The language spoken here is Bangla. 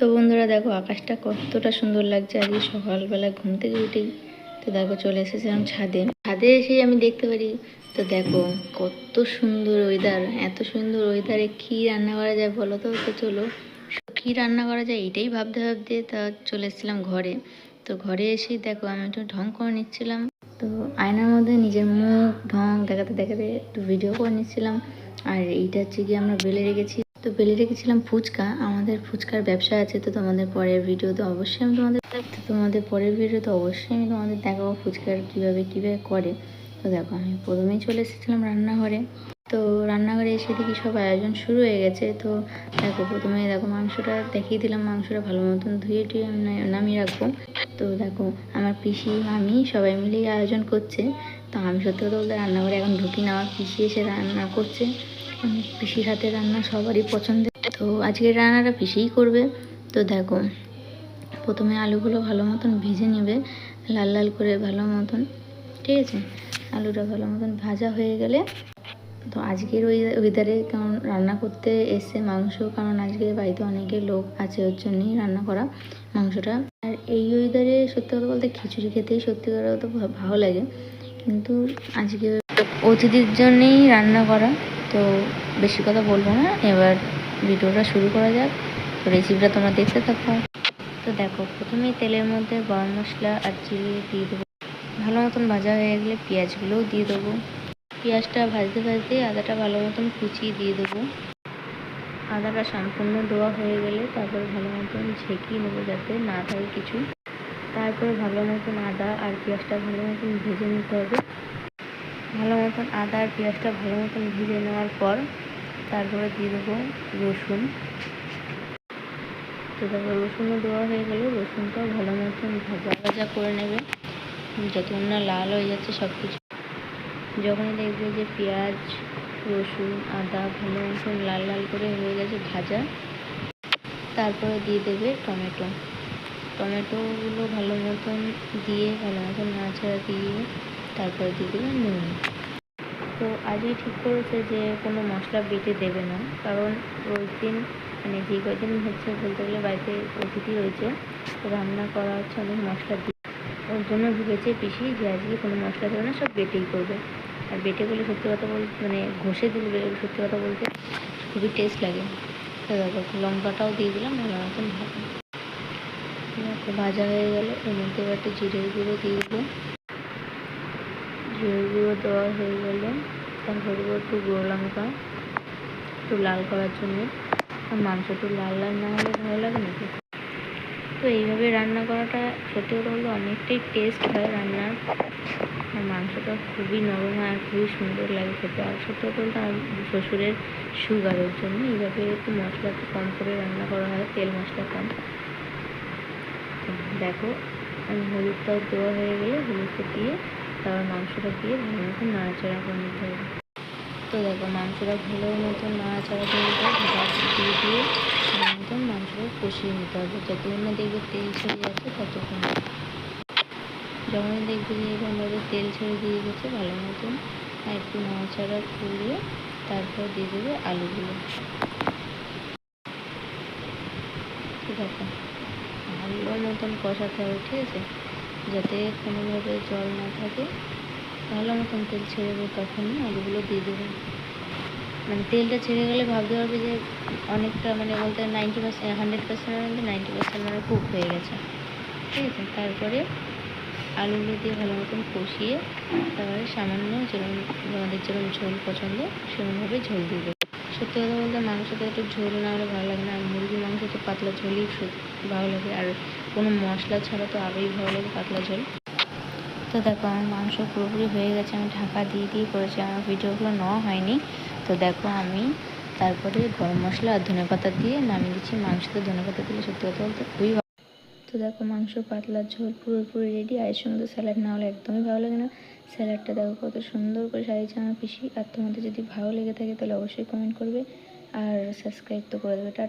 তো বন্ধুরা দেখো, আকাশটা কতটা সুন্দর লাগছে। আজকে সকালবেলা ঘুম থেকে উঠেই তো দেখো চলে এসেছিলাম ছাদে। ছাদে এসেই আমি দেখতে পারি। তো দেখো, কত সুন্দর ওয়েদার এত সুন্দর ওয়েদারে কি রান্না করা যায় বলো তো? তো চলো, কি রান্না করা যায় এটাই ভাবতে ভাবতে তা চলে এসেছিলাম ঘরে। তো ঘরে এসেই দেখো আমি একটু ঢং করে নিচ্ছিলাম। তো আয়নার মধ্যে নিজের মুখ ঢং দেখাতে দেখাতে একটু ভিডিও করে নিচ্ছিলাম। আর এইটা হচ্ছে কি আমরা বেলে রেখেছি। তো বেলে রেখেছিলাম ফুচকা, আমাদের ফুচকার ব্যবসা আছে তো তোমাদের পরের ভিডিও তো অবশ্যই আমি তোমাদের তোমাদের পরের ভিডিও তো অবশ্যই আমি তোমাদের দেখাবো ফুচকার কীভাবে কীভাবে করে। তো দেখো, আমি প্রথমেই চলে এসেছিলাম রান্নাঘরে। তো রান্নাঘরে এসে দেখি সব আয়োজন শুরু হয়ে গেছে। তো দেখো প্রথমে দেখো মাংসটা দেখিয়ে দিলাম, মাংসটা ভালো মতন ধুয়ে টুয়ে নামিয়ে রাখব। তো দেখো, আমার পিসি, আমি সবাই মিলেই আয়োজন করছে। তো আমি সত্যি কথা বলতে রান্নাঘরে এখন ঢুকি না, আমার পিসি এসে রান্না করছে। পিসির হাতে রান্না সবারই পছন্দের। তো আজকের রান্নাটা পিসিই করবে। তো দেখো, প্রথমে আলুগুলো ভালো মতন ভেজে নেবে, লাল লাল করে ভালো মতন, ঠিক আছে? আলুটা ভালো মতন ভাজা হয়ে গেলে, তো আজকের ওই ওয়েদারে কারণ রান্না করতে এসছে, মাংস, কারণ আজকে বাড়িতে অনেকে লোক আছে ওর জন্যই রান্না করা মাংসটা। আর এই ওয়েদারে সত্যি কথা বলতে খিচুড়ি খেতেই সত্যি কথা ভা- ভালো লাগে। কিন্তু আজকে অতিথির জন্যেই রান্না করা তো বেশি কথা বলব না। এবার ভিডিওটা শুরু করা যাক। তো রেসিপিটা তোমরা দেখতে থাকো। তো দেখো প্রথমেই তেলের মধ্যে গরম মশলা আর জিরে দিয়ে দেবো। ভালো মতন ভাজা হয়ে গেলে পেঁয়াজগুলোও দিয়ে দেবো। পেঁয়াজটা ভাজতে ভাজতে আদাটা ভালো মতন কুচিয়ে দিয়ে দেবো। আদাটা সম্পূর্ণ দেওয়া হয়ে গেলে তারপর ভালো মতন ছেঁকিয়ে নেব যাতে না থাকে কিছু। তারপরে ভালো মতন আদা আর পেঁয়াজটা ভালো মতন ভেজে নিতে হবে। ভালো মতন আদা আর পেঁয়াজটা ভালো মতন ভেজে নেওয়ার পর তারপরে দিয়ে দেবো রসুন। তো তারপর রসুনও দেওয়া হয়ে গেলে রসুনটাও ভালো মতন ভাজা ভাজা করে নেবে। যতক্ষণ না লাল হয়ে যাচ্ছে সব কিছু যখনই দেখবে যে পেঁয়াজ, রসুন, আদা ভালো মতন লাল লাল করে হয়ে গেছে ভাজা, তারপরে দিয়ে দেবে টমেটো। টমেটোগুলো ভালো মতন দিয়ে, ভালো মতন নাড়াচাড়া দিয়ে তারপরে দিয়ে দেবে নুন। তো আজই ঠিক করেছে যে কোনো মশলা বেটে দেবে না। কারণ ওই দিন মানে যে কদিন হচ্ছে বলতে গেলে বাড়িতে অতিথি রয়েছে, তো রান্না করা হচ্ছে অনেক মশলা দিয়ে। ওর জন্য ভেবেছে পিসি যে আজকে কোনো মশলা দেবে না, সব বেটেই করবে। আর বেটে করলে সত্যি কথা বল মানে ঘষে দিলে সত্যি কথা বলতে খুবই টেস্ট লাগে। তো দেখো, লঙ্কাটাও দিয়ে দিলাম ভালো মতন ভাজা ভাজা হয়ে গেলে, এর মধ্যে একটু জিরের গুঁড়ো দিয়ে দেবো। জিরের গুঁড়ো দেওয়া হয়ে গেলে। তারপর দেবো একটু গুঁড়ো লঙ্কা, একটু লাল করার জন্য। আর মাংস একটু লাল লাল না হলে ভালো লাগে না তো এইভাবে রান্না করাটা সত্যি কথা বলতে অনেকটাই টেস্ট হয় রান্নার। আর মাংসটা খুবই নরম আর খুবই সুন্দর লাগে খেতে। আর সত্যি কথা বলতে আমার শ্বশুরের সুগারের জন্য এইভাবে একটু মশলা একটু কম করে রান্না করা হয়, তেল মশলা কম। দেখো, আমি হলুদটাও দেওয়া হয়ে গেলে হলুদটা দিয়ে তারপর মাংসটা দিয়ে ভালো মতো নাড়াচাড়া করে নিতে হবে। তো দেখো মাংসটা ভালো মতন নাড়াচাড়া করে নিতে ভাজা দিয়ে দিয়ে ভালো মতন মাংসটা কষিয়ে নিতে হবে। যতক্ষণ না দেখবে তেল ছেড়ে যাচ্ছে, ততক্ষণ। যখন দেখবে যে এরকম তেল ছেড়ে দিয়ে গেছে, ভালো মতন একটু নাড়াচাড়া করে তারপর দিয়ে দেবে আলুগুলো। আছে ভালো মতন কষাতে হবে, ঠিক আছে? যাতে কোনোভাবে জল না থাকে ভালো মতন তেল ছেড়ে দেবে তখনই আলুগুলো দিয়ে দেবে। মানে তেলটা ছেড়ে গেলে ভাবতে পারবে যে অনেকটা মানে বলতে নাইনটি পার্সেন্ট হান্ড্রেড পার্সেন্টের মধ্যে নাইনটি পার্সেন্ট মানে কুক হয়ে গেছে। ঠিক আছে? তারপরে আলুগুলো দিয়ে ভালো মতন কষিয়ে তারপরে সামান্য যেরকম আমাদের যেরকম ঝোল পছন্দ, সেরকমভাবে ঝোল দিয়ে দেবো। সত্যি কথা বলতে মাংসতে একটু ঝোল না হলে ভালো লাগে না। আর মুরগির মাংস তো পাতলা ঝোলই ভালো লাগে। আর কোনো মশলা ছাড়া তো আরোই ভালো লাগে পাতলা ঝোল তো দেখো, আমার মাংস পুরোপুরি হয়ে গেছে, আমি ঢাকা দিয়ে দিয়ে করেছি আমার ভিডিওগুলো নেওয়া হয়নি। তো দেখো, আমি তারপরে গরম মশলা আর ধনে পাতা দিয়ে নামিয়ে দিচ্ছি। মাংসতে ধনে পাতা দিলে সত্যি কথা বলতে খুবই তো দেখো, মাংস পাতলা, ঝোল পুরোপুরি রেডি আর তো স্যালাড না হলে একদমই ভালো লাগে না। স্যালাডটা দেখো, কত সুন্দর করে সাজিয়েছে আমার পিসি। আর তোমাদের যদি ভালো লেগে থাকে, তাহলে অবশ্যই কমেন্ট করবে। আর সাবস্ক্রাইব তো করে দেবে। টাটা।